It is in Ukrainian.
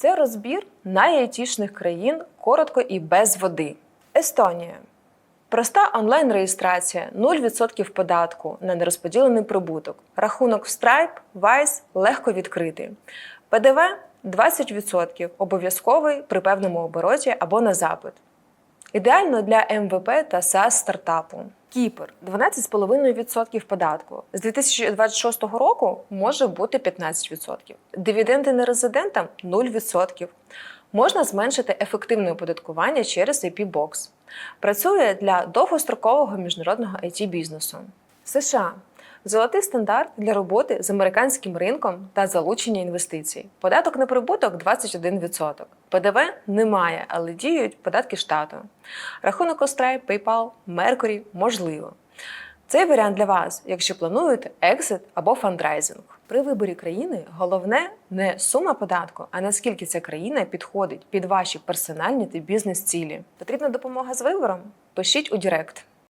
Це розбір найайтішних країн коротко і без води. Естонія. Проста онлайн-реєстрація, 0% податку на нерозподілений прибуток. Рахунок в Stripe, Wise легко відкрити. ПДВ 20% обов'язковий при певному обороті або на запит. Ідеально для МВП та SaaS стартапу. Кіпр 12,5% податку. З 2026 року може бути 15%. Дивіденди нерезидентам 0%. Можна зменшити ефективне оподаткування через IP Box. Працює для довгострокового міжнародного it бізнесу. США золотий стандарт для роботи з американським ринком та залучення інвестицій. Податок на прибуток 21%. ПДВ немає, але діють податки штату. Рахунок Stripe, PayPal, Mercury можливо. Цей варіант для вас, якщо плануєте екзит або фандрайзинг. При виборі країни головне не сума податку, а наскільки ця країна підходить під ваші персональні та бізнес-цілі. Потрібна допомога з вибором? Пишіть у Директ.